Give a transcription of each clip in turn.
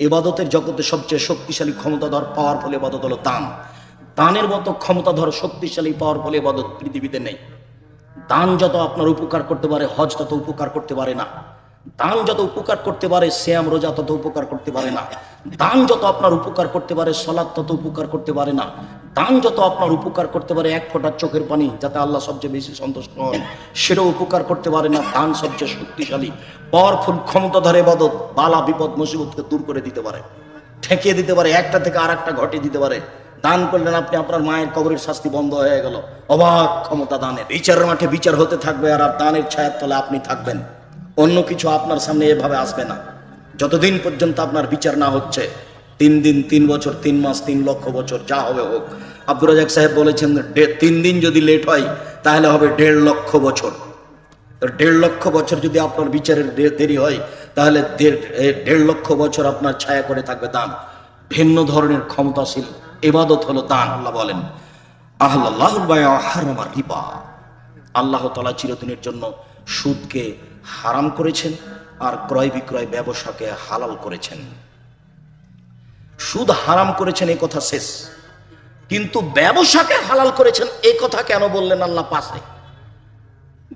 এবাদতের জগতে সবচেয়ে শক্তিশালী ক্ষমতাধর ফলে এবাদত হলো দান। দানের মতো ক্ষমতাধর, শক্তিশালী পাওয়ার ফলে এবাদত পৃথিবীতে নেই। দান যত আপনার উপকার করতে পারে, হজ তত উপকার করতে পারে না। দান যত উপকার করতে পারে, শ্যাম, রোজা তত উপকার করতে পারে না। দান যত আপনার উপকার করতে পারে, সলাদ তত উপকার করতে পারে না। দান যত আপনার উপকার করতে পারে, এক ফোঁটা চোখের পানি যাতে আল্লাহ সবচেয়ে বেশি সন্তুষ্ট হন। সেটাও উপকার করতে পারে না, দান সবচেয়ে শক্তিশালী। পাওয়ারফুল ক্ষমতাধর এবাদত বালা, বিপদ, মুসিবতকে দূর করে দিতে পারে। ঠেকিয়ে দিতে পারে, একটা থেকে আর একটা ঘটিয়ে দিতে পারে। দান করলেন আপনি, আপনার মায়ের কবরের শাস্তি বন্ধ হয়ে গেল। অবাক ক্ষমতা দানের। বিচারের মাঠে বিচার হতে থাকবে আর আর দানের ছায়ার তলে আপনি থাকবেন। অন্য কিছু আপনার সামনে এভাবে আসবে না। যতদিন পর্যন্ত আপনার বিচার না হচ্ছে তিন দিন, তিন বছর, তিন মাস, তিন লক্ষ বছর, যা হবে হোক। আব্দুর রাজাক সাহেব বলেছেন তিন দিন যদি লেট হয়, তাহলে হবে দেড় লক্ষ বছর। দেড় লক্ষ বছর যদি আপনার বিচারের দেরি হয়, তাহলে দেড় লক্ষ বছর আপনার ছায়া করে থাকবে দান। ভিন্ন ধরনের ক্ষমতাশীল, এবাদত হলো দান, আল্লাহ বলেন। রিবা। আল্লাহ তালা চিরদিনের জন্য সুদকে হারাম করেছেন আর ক্রয় বিক্রয় ব্যবসাকে হালাল করেছেন। সুদ হারাম করেছেন, এই কথা শেষ। কিন্তু ব্যবসাকে হালাল করেছেন, এই কথা কেন বললেন আল্লাহ পাশে?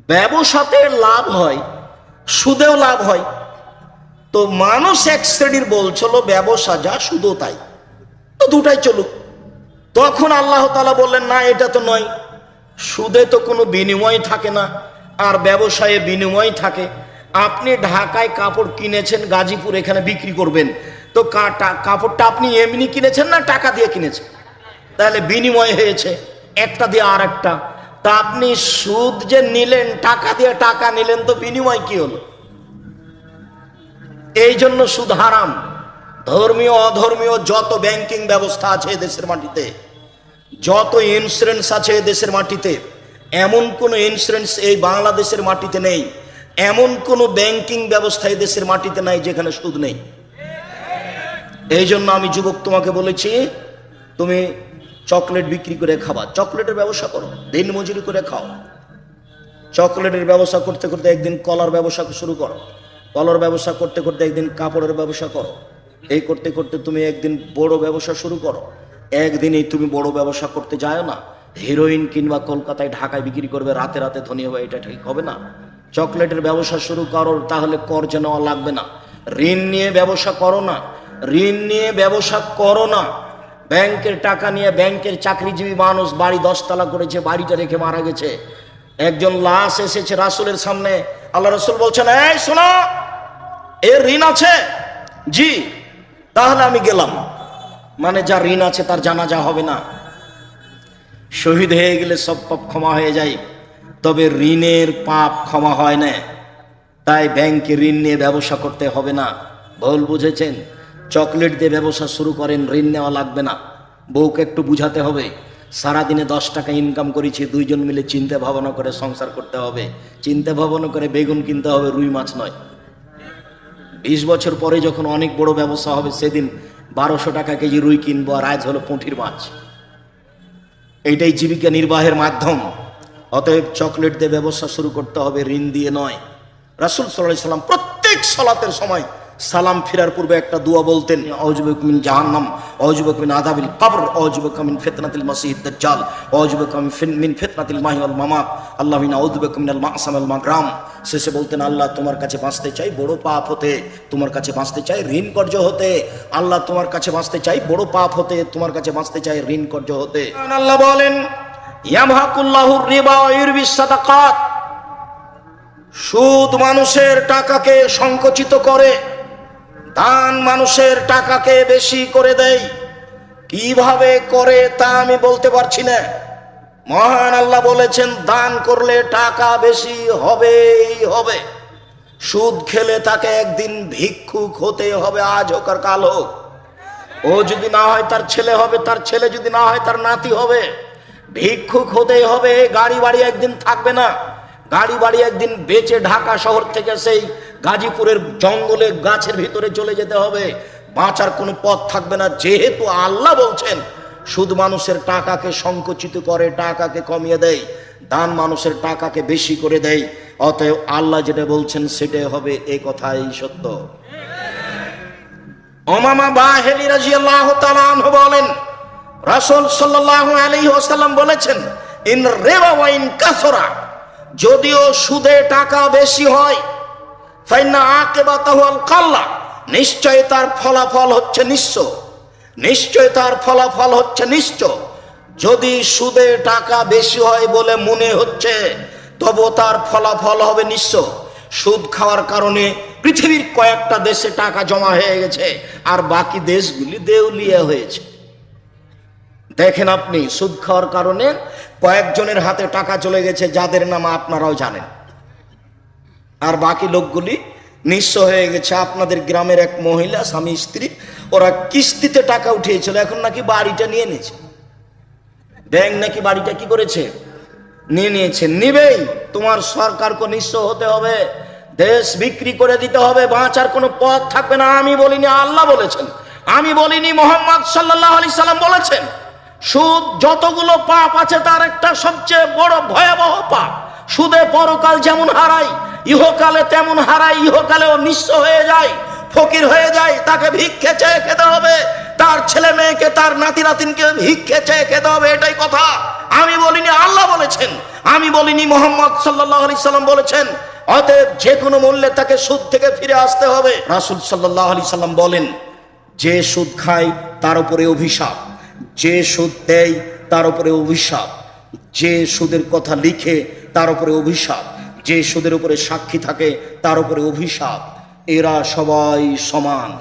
ব্যবসাতে লাভ হয়, সুদেও লাভ হয়। তো মানুষ এক শ্রেণির বলছিল ব্যবসা যা শুধু তাই। তো দুটাই চলুক। তখন আল্লাহ তালা বললেন, না, এটা তো নয়। সুদে তো কোনো বিনিময় থাকে না, আর ব্যবসায়ে বিনিময় থাকে। আপনি ঢাকায় কাপড় কিনেছেন, গাজীপুর এখানে বিক্রি করবেন। তো কাপড়টা আপনি এমনি কিনেছেন না টাকা দিয়ে কিনেছেন? তাহলে বিনিময় হয়েছে, একটা দিয়ে আর একটা। তা আপনি সুদ যে নিলেন, টাকা দিয়ে টাকা নিলেন তো বিনিময় কি হলো? এই জন্য সুদ হারাম। ধর্মীয়, অধর্মীয় যত ব্যাংকিং ব্যবস্থা আছে দেশের মাটিতে, যত ইন্স্যুরেন্স আছে দেশের মাটিতে, এমন কোনো ইন্স্যুরেন্স এই বাংলাদেশের মাটিতে নেই, এমন কোনো ব্যাংকিং ব্যবস্থা এই দেশের মাটিতে নাই যেখানে সুদ নেই। এই জন্য আমি যুবক তোমাকে বলেছি, তুমি চকলেট বিক্রি করে খাবা। চকলেটের ব্যবসা করো, দিন মজুরি করে খাও। চকলেটের ব্যবসা করতে করতে একদিন কলার ব্যবসা শুরু করো। কলার ব্যবসা করতে করতে একদিন কাপড়ের ব্যবসা করো। এই করতে করতে তুমি একদিন বড় ব্যবসা শুরু করো। একদিনই তুমি বড় ব্যবসা করতে যায় না। হিরোইন কিংবা কলকাতায় ঢাকায় বিক্রি করবে, রাতে রাতে ধনী হবে এটা ঠিক হবে না। চকলেটের ব্যবসা শুরু করো, তাহলে কর্জ নেওয়া লাগবে না। ঋণ নিয়ে ব্যবসা করো না। ঋণ নিয়ে ব্যবসা করো না। ব্যাংকের টাকা নিয়ে ব্যাংকের চাকরিজীবী মানুষ বাড়ি দশতলা করেছে, বাড়িটা রেখে মারা গেছে। একজন লাশ এসেছে রাসুলের সামনে। আল্লাহ রসুল বলছেন, এই শোনো, এর ঋণ আছে? জি, তাহলে আমি গেলাম। মানে যার ঋণ আছে তার জানা যা হবে না। শহীদ হয়ে গেলে সব পাপ ক্ষমা হয়ে যায়। তবে ঋণের পাপ ক্ষমা হয় না। তাই ব্যাংকে ঋণ নিয়ে ব্যবসা করতে হবে না। ভুল বুঝেছেন? চকলেট দিয়ে ব্যবসা শুরু করেন, ঋণ নেওয়া লাগবে না। বউকে একটু বুঝাতে হবে, সারাদিনে দশ টাকা ইনকাম করেছি, দুইজন মিলে চিন্তা ভাবনা করে সংসার করতে হবে। চিন্তা ভাবনা করে বেগুন কিনতে হবে, রুই মাছ নয়। বিশ বছর পরে যখন অনেক বড় ব্যবসা হবে, সেদিন বারোশো টাকা কেজি রুই কিনবো আর আজ হলো পুঁটির মাছ। এইটাই জীবিকা নির্বাহের মাধ্যম। অতএব চকলেট দিয়ে ব্যবসা শুরু করতে হবে, ঋণ দিয়ে নয়। রাসুল সাল্লাহ সাল্লাম প্রত্যেক সলাতের সময় সালাম ফিরার পূর্বে একটা দোয়া বলতেন অজুবক মিন জাহান্নাম অজুবক মিন আদাবিল কবর অজুবক মিন ফিতনাতিল মাসিহ দাজ্জাল অজুবক মিন ফিতনাতিল মাহি ওয়াল মামাত, আল্লাহ মিন আউযুবিকা মিনাল মাসাম ওয়াল মাগরাম। শেষে বলতেন, আল্লাহ তোমার কাছে বাঁচতে চাই বড় পাপ হতে, তোমার কাছে বাঁচতে চাই ঋণ কর্য হতে। আল্লাহ তোমার কাছে বাঁচতে চাই বড় পাপ হতে, তোমার কাছে বাঁচতে চাই ঋণ কর্য হতে। আল্লাহ বলেন ইয়ামহাকুল্লাহুর রিবা ইউরবিস সাদাকাত। সুদ মানুষের টাকাকে সংকুচিত করে দান মানুষের টাকাকে বেশি করে দেয়। কীভাবে করে তা আমি বলতে পারছি না। মহান আল্লাহ বলেছেন, দান করলে টাকা বেশি হবেই হবে। সুদ খেলে তাকে একদিন ভিক্ষুক হতে হবে আজ হোক আর কাল হোক। ও যদি না হয় তার ছেলে হবে, তার ছেলে যদি না হয় তার নাতি হবে। ভিক্ষুক হতেই হবে, গাড়ি বাড়ি একদিন থাকবে না। গাড়ি বাড়ি একদিন বেচে ঢাকা শহর থেকে সেই গাজীপুরের জঙ্গলে গাছের ভিতরে চলে যেতে হবে। বাঁচার কোনো পথ থাকবে না। যেহেতু আল্লাহ বলছেন, সুদ মানুষের টাকাকে সংকুচিত করে, টাকাকে কমিয়ে দেয়, দান মানুষের টাকাকে বেশি করে দেয়, অতএব আল্লাহ যেটা বলছেন সেটাই হবে, এ কথাই সত্য। ওমামা বাহেলি তাআলা আনহু বলেন, রাসূল সাল্লাল্লাহু আলাইহি ওয়াসাল্লাম বলেছেন, ইন রিবা ওয়া ইন কাসরা যদিও সুদে টাকা বেশি হয় ফাইনা নিশ্চয় তার ফলাফল হচ্ছে নিঃস্ব নিশ্চয় তার ফলাফল হচ্ছে নিশ্চ। যদি সুদে টাকা বেশি হয় বলে মনে হচ্ছে তবু তার ফলাফল হবে নিঃস্ব সুদ খাওয়ার কারণে পৃথিবীর কয়েকটা দেশে টাকা জমা হয়ে গেছে, আর বাকি দেশগুলি দেউলিয়া হয়েছে। দেখেন আপনি, সুদ খাওয়ার কারণে কয়েকজনের হাতে টাকা চলে গেছে, যাদের নাম আপনারাও জানেন। আর বাকি লোকগুলি নিঃস্ব হয়ে গেছে। আপনাদের গ্রামের এক মহিলা, স্বামী, স্ত্রী, ওরা কিস্তিতে টাকা উঠিয়েছিল, এখন নাকি বাড়িটা নিয়ে নিয়েছে। ব্যাংক নাকি বাড়িটা কি করেছে? নিয়ে নিয়েছে। নিবেই, তোমার সরকারকে নিঃস্ব হতে হবে, দেশ বিক্রি করে দিতে হবে, বাঁচার কোনো পথ থাকবে না। আমি বলিনি, আল্লাহ বলেছেন। আমি বলিনি, মোহাম্মদ সাল্লাহ আলি সাল্লাম বলেছেন, সুদ যতগুলো পাপ আছে তার একটা সবচেয়ে বড় ভয়াবহ পাপ। সুদে পরকাল যেমন হারাই ইহকালে তেমন হারাই ইহকালেও নিঃস্ব হয়ে যায়, ফকির হয়ে যায়, তাকে ভিক্ষে চেয়ে খেতে হবে। তার ছেলে মেয়েকে, তার নাতি নাতিনকে ভিক্ষে চেয়ে খেতে হবে, এটাই কথা। আমি বলিনি, আল্লাহ বলেছেন। আমি বলিনি, মোহাম্মদ সাল্লাহ আলি সাল্লাম বলেছেন, অতএব যে কোনো মূল্যে তাকে সুদ থেকে ফিরে আসতে হবে। রাসুল সাল্লাহ আলি সাল্লাম বলেন, যে সুদ খায়, তার উপরে অভিশাপ। যে সুদ দেয়, তার উপরে অভিশাপ। যে সুদের কথা লিখে, তার উপরে অভিশাপ। যে সুদের উপরে সাক্ষী থাকে, তার উপরে অভিশাপ। এরা সবাই সমান।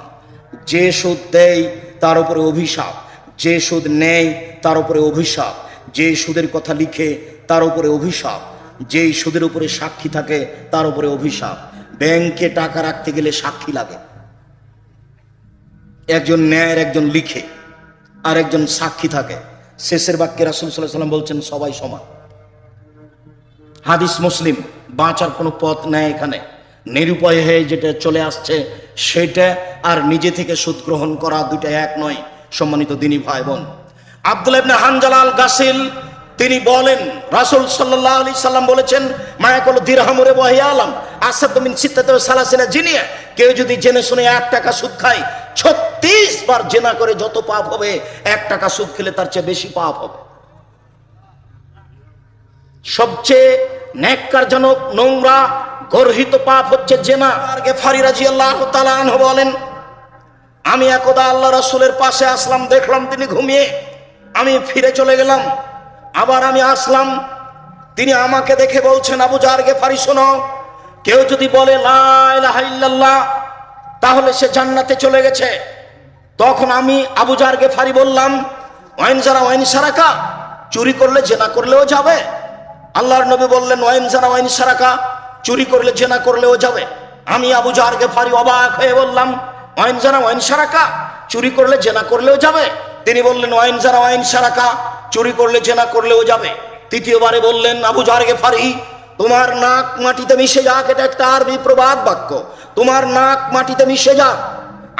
যে সুদ দেয়, তার উপরে অভিশাপ। যে সুদ নেয়, তার উপরে অভিশাপ। যে সুদের কথা লিখে, তার উপরে অভিশাপ। যেই সুদের উপরে সাক্ষী থাকে, তার উপরে অভিশাপ। ব্যাংকে টাকা রাখতে গেলে সাক্ষী লাগে। একজন ন্যায়ের একজন লিখে। আর একজন সাক্ষী থাকে। শেষের বাক্যে রাসুল সাল্লাহ সাল্লাম বলছেন, সবাই সমান। হাদিস মুসলিম, বাঁচার কোনো পথ নেই এখানে। নিরুপায় হয়ে যেটা চলে আসছে, সেটা আর নিজে থেকে সুদ গ্রহণ করা দুইটা এক নয়, সম্মানিত দিনী ভাই বোন আব্দুল ইবনে হানজালাল গাসিল, তিনি বলেন, রাসূল সাল্লাল্লাহু আলাইহি সাল্লাম বলেছেন মায়াকুল দিরহামুরে ওয়াহি আলাম আসাদ মিন সিত্তাতে সালাসিনা জিনিয়া, কেউ যদি জেনে শুনে এক টাকা সুদ খায়, ছত্রিশ বার জেনা করে যত পাপ হবে, এক টাকা সুদ খেলে তার চেয়ে বেশি পাপ হবে। সবচেয়ে ন্যাক্কারজনক নোংরা গর্হিত পাপ হচ্ছে জেনা। আর গেফারি রাদিয়াল্লাহু তাআলা আনহু বলেন, আমি একদা আল্লাহ রসুলের পাশে আসলাম, দেখলাম তিনি ঘুমিয়ে। আমি ফিরে চলে গেলাম। আবার আমি আসলাম। তিনি আমাকে দেখে বলছেন, আবু জার গেফারি শোনো। কেউ যদি বলে, লা ইলাহা তাহলে সে জান্নাতে চলে গেছে। তখন আমি আবু জার গেফারি বললাম, ওয়াইন যারা, ওয়াইন সারাকা, চুরি করলে, জেনা করলেও যাবে। আল্লাহর নবী বললেন, ওয়াইন যারা ওয়াইন সারাকা, চুরি করলে, জেনা করলেও যাবে। আমি আবু জার গেফারি অবাক হয়ে বললাম, ওয়াইন যারা ওয়াইন সারাকা, চুরি করলে, জেনা করলেও যাবে? তিনি বললেন, ওয়াইন যারা ওয়াইন সারাকা, চুরি করলে, জেনা করলেও যাবে। তৃতীয়বারে বললেন, আবু জার গেফারি তোমার নাক মাটিতে মিশে যাক, এটা একটা আরবি প্রবাদ বাক্য। তোমার নাক মাটিতে মিশে যাক।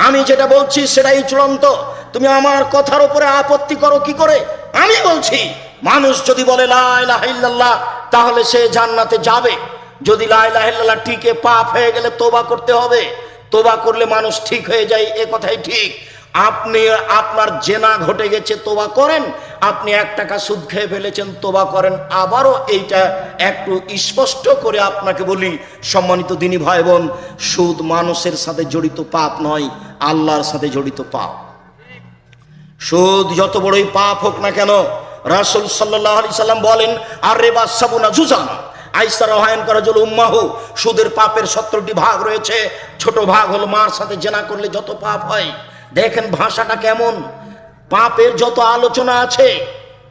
আমি যেটা বলছি, সেটাই চূড়ান্ত। তুমি আমার কথার উপরে আপত্তি করো, কি করে? আমি বলছি মানুষ যদি বলে লাইল্লাহ তাহলে সে জান্নাতে যাবে। যদি লাইল্লাহ টিকে, পাপ হয়ে গেলে তোবা করতে হবে। তোবা করলে মানুষ ঠিক হয়ে যায়, এ কথাই ঠিক। আপনি, আপনার জেনা ঘটে গেছে, তোবা করেন। আপনি এক টাকা সুদ খেয়ে ফেলেছেন, তোবা করেন। আবারও এইটা একটু স্পষ্ট করে আপনাকে বলি, সম্মানিত দিনী ভাই বোন সুদ মানুষের সাথে জড়িত পাপ নয়, আল্লাহর সাথে জড়িত পাপ। সুদ যত বড়ই পাপ হোক না কেন রাসুল সাল্লাহ সাল্লাম বলেন, আর রে বাসাবুনা জুজানা আইসা রহায়ন করা জল উম্মাহু, সুদের পাপের সত্তরটি ভাগ রয়েছে, ছোট ভাগ হলো মার সাথে জেনা করলে যত পাপ হয়। দেখেন ভাষাটা কেমন? পাপের যত আলোচনা আছে,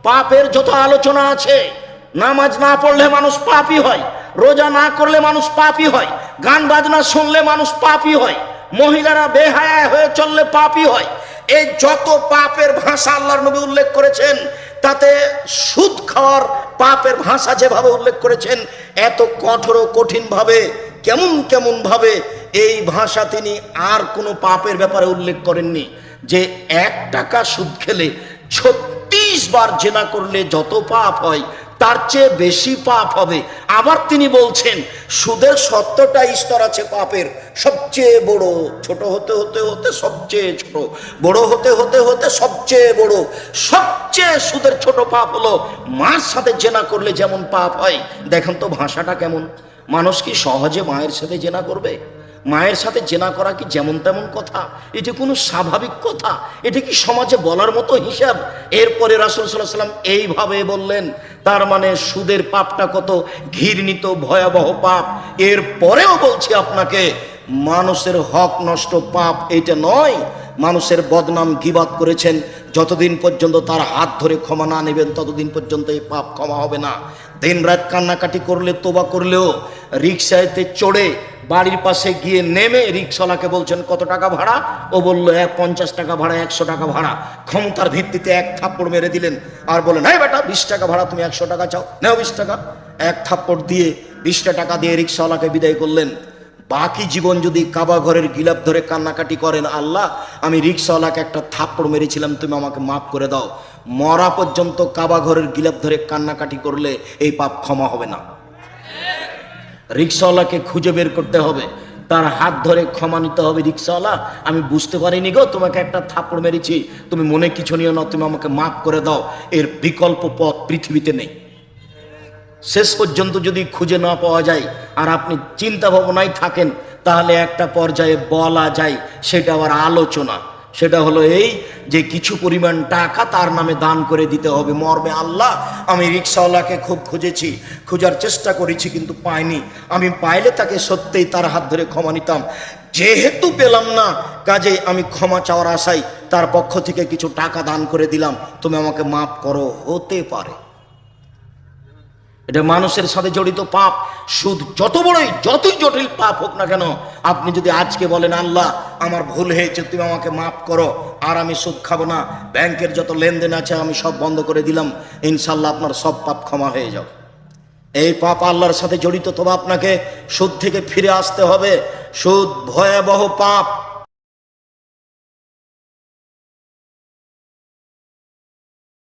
পাপের যত আলোচনা আছে, নামাজ না পড়লে মানুষ পাপই হয়, রোজা না করলে মানুষ পাপই হয় গান বাজনা শুনলে মানুষ পাপই হয়, মহিলারা বেহায়া হয়ে চললে পাপই হয়। এই যত পাপের ভাষা আল্লাহর নবী উল্লেখ করেছেন তাতে সুদ খাওয়ার পাপের ভাষা যেভাবে উল্লেখ করেছেন, এত কঠোর ও কঠিন ভাবে কেমন কেমন ভাবে, এই ভাষা তিনি আর কোনো পাপের ব্যাপারে উল্লেখ করেননি যে এক টাকা সুদ খেলে ছত্রিশ বার জেনা করলে যত পাপ হয় তার চেয়ে বেশি পাপ হবে। আবার তিনি বলছেন, সুদের সত্যটা স্তর আছে পাপের। সবচেয়ে বড়, ছোট হতে হতে হতে সবচেয়ে ছোট। বড় হতে হতে হতে সবচেয়ে বড়। সবচেয়ে সুদের ছোট পাপ হলো মার সাথে জেনা করলে যেমন পাপ হয়। দেখেন তো ভাষাটা কেমন। মানুষ কি সহজে মায়ের সাথে জেনা করবে? মায়ের সাথে জেনা করা কি যেমন তেমন কথা? এটা কোনো স্বাভাবিক কথা? এটা কি সমাজে বলার মতো হিসাব? এরপরে রাসুল সাল্লাহ সাল্লাম এইভাবে বললেন, তার মানে সুদের পাপটা কত? ঘৃণিত, ভয়াবহ পাপ। এর পরেও বলছি আপনাকে, মানুষের হক নষ্ট পাপ এটা নয়। মানুষের বদনাম গিবাদ করেছেন। যতদিন পর্যন্ত তার হাত ধরে ক্ষমা না নেবেন, ততদিন পর্যন্ত এই পাপ ক্ষমা হবে না। দিন রাত কান্নাকাটি করলে, তোবা করলেও রিক্সাতে চড়ে বাড়ির পাশে গিয়ে নেমে রিক্সাওয়ালাকে বলছেন, কত টাকা ভাড়া? ও বলল এক পঞ্চাশ টাকা ভাড়া, একশো টাকা ভাড়া। ক্ষমতার ভিত্তিতে এক থাপ্পড় মেরে দিলেন। আর বলেন হ্যাঁ বেটা, বিশ টাকা ভাড়া, তুমি একশো টাকা চাও, নেও বিশ টাকা। এক থাপ্পড় দিয়ে বিশটা টাকা দিয়ে রিক্সাওয়ালাকে বিদায় করলেন। বাকি জীবন যদি কাবা ঘরের গিলাপ ধরে কান্নাকাটি করেন আল্লাহ, আমি রিক্সাওয়ালাকে একটা থাপ্পড় মেরেছিলাম, তুমি আমাকে মাফ করে দাও। মরা পর্যন্ত কাবা ঘরের গিলাপ ধরে কান্নাকাটি করলে এই পাপ ক্ষমা হবে না। রিক্সাওয়ালাকে খুঁজে বের করতে হবে। তার হাত ধরে ক্ষমা নিতে হবে রিক্সাওয়ালা। আমি বুঝতে পারিনি গো, তোমাকে একটা থাপড় মেরেছি। তুমি মনে কিছু নিও না, তুমি আমাকে মাফ করে দাও। এর বিকল্প পথ পৃথিবীতে নেই। শেষ পর্যন্ত যদি খুঁজে না পাওয়া যায়, আর আপনি চিন্তা ভাবনায় থাকেন, তাহলে একটা পর্যায়ে বলা যায়, সেটা আবার আলোচনা। সেটা হলো এই যে কিছু পরিমাণ টাকা তার নামে দান করে দিতে হবে। মর্মে আল্লাহ, আমি রিক্সাওয়ালাকে খুব খুঁজেছি, খোঁজার চেষ্টা করেছি কিন্তু পাইনি। আমি পাইলে তাকে সত্যিই তার হাত ধরে ক্ষমা নিতাম। যেহেতু পেলাম না কাজে আমি ক্ষমা চাওয়ার আশাই তার পক্ষ থেকে কিছু টাকা দান করে দিলাম। তুমি আমাকে মাফ করো, হতে পারে। এটা মানুষের সাথে জড়িত পাপ। সুদ যত বড়ই, যতই জটিল পাপ হোক না কেন, আপনি যদি আজকে বলেন, আল্লাহ, আমার ভুল হয়েছে, তুমি আমাকে মাফ করো, আর আমি সুদ খাব না, ব্যাংকের যত লেনদেন আছে, আমি সব বন্ধ করে দিলাম ইনশাল্লাহ আপনার সব পাপ ক্ষমা হয়ে যাও এই পাপ আল্লাহর সাথে জড়িত, তবে আপনাকে সুদ থেকে ফিরে আসতে হবে। সুদ ভয়াবহ পাপ।